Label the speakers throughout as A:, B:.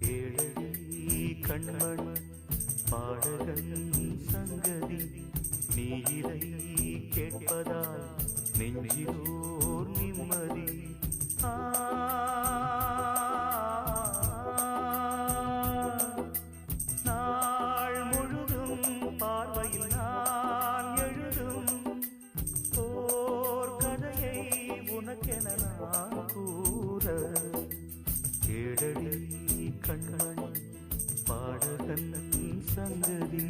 A: கேளடி கண்மண் பாடகன் சங்கதி நீ இதை கேட்பதால் நெஞ்சிலோர் கேடடி கண்மண் பாடகன் சங்கதி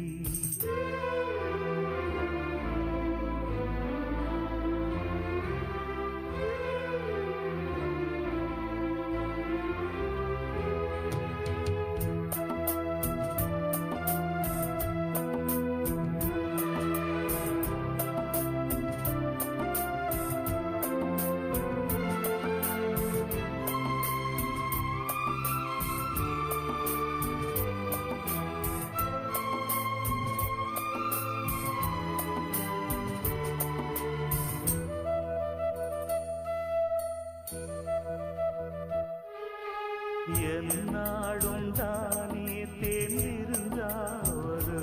A: என்னாடும் தானே தேர்ந்திருந்தாவரு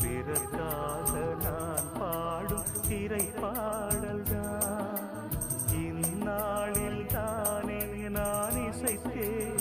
A: பிறக்காக நான் பாடும் திரை பாடல்தான் இந்நாளில் தானே நான் இசைத்தேன்.